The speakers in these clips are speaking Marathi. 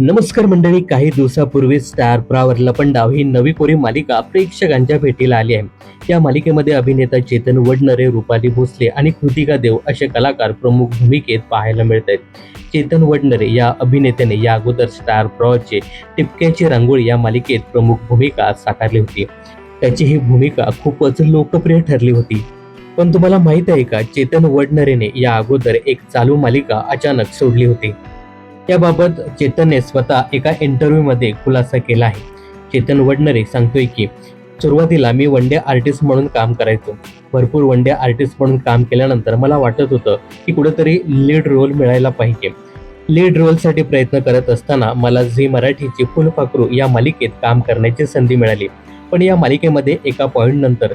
नमस्कार मंडळी काही दिवसापूर्वी स्टार प्रॉवर लपंडाव ही नवी कोरी मालिका प्रेक्षकांच्या भेटीला आली आहे. या मालिकेमध्ये अभिनेता चेतन वडनरे रुपाली भोसले आणि कृतिका देव असे कलाकार प्रमुख भूमिकेत पाहायला मिळत आहेत चेतन वडनरे या अभिनेत्याने या अगोदर स्टार प्रॉवरचे टिपक्याची रांगोळी या मालिकेत प्रमुख भूमिका साकारली होती. त्याची ही भूमिका खूपच लोकप्रिय ठरली होती. पण तुम्हाला माहीत आहे का चेतन वडनरेने या अगोदर एक चालू मालिका अचानक सोडली होती. याबाबत चेतनने स्वतः एका इंटरव्ह्यूमध्ये खुलासा केला आहे. चेतन वडनरे सांगतोय की सुरुवातीला मी वन डे आर्टिस्ट म्हणून काम करायचो. भरपूर वन डे आर्टिस्ट म्हणून काम केल्यानंतर मला वाटत होतं की कुठेतरी लीड रोल मिळायला पाहिजे. लीड रोलसाठी प्रयत्न करत असताना मला झी मराठीची फुलपाखरू या मालिकेत काम करण्याची संधी मिळाली. पण या मालिकेमध्ये एका पॉईंट नंतर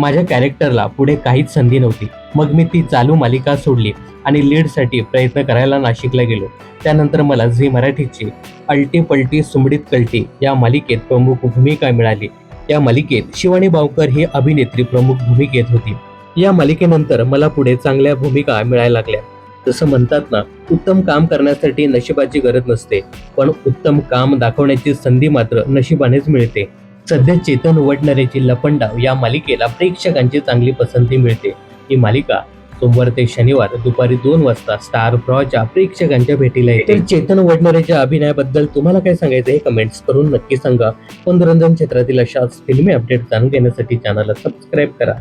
माझ्या कॅरेक्टरला पुढे काहीच संधी नव्हती. मग मी ती चालू मालिका सोडली आणि लीडसाठी प्रयत्न करायला नाशिकला गेलो. त्यानंतर मला झी मराठीची अल्टी पलटी सुमडीत कलटी या मालिकेत प्रमुख भूमिका मिळाली. या मालिकेत शिवानी बावकर ही अभिनेत्री प्रमुख भूमिकेत होती. या मालिकेनंतर मला पुढे चांगल्या भूमिका मिळायला लागल्या. जसं म्हणतात ना उत्तम काम करण्यासाठी नशिबाची गरज नसते पण उत्तम काम दाखवण्याची संधी मात्र नशिबानेच मिळते. सध्या चेतन वडनरेची लपंडाव या मालिकेला प्रेक्षकांची चांगली पसंती मिळते. ही मालिका सोमवार ते शनिवार दुपारी दोन वाजता स्टार प्रॉच्या प्रेक्षकांच्या भेटीला येते. चेतन वडनरेच्या अभिनयाबद्दल तुम्हाला काय सांगायचं हे कमेंट्स करून नक्की सांगा. मनोरंजन क्षेत्रातील अशाच फिल्मी अपडेट जाणून घेण्यासाठी चॅनलला सबस्क्राईब करा.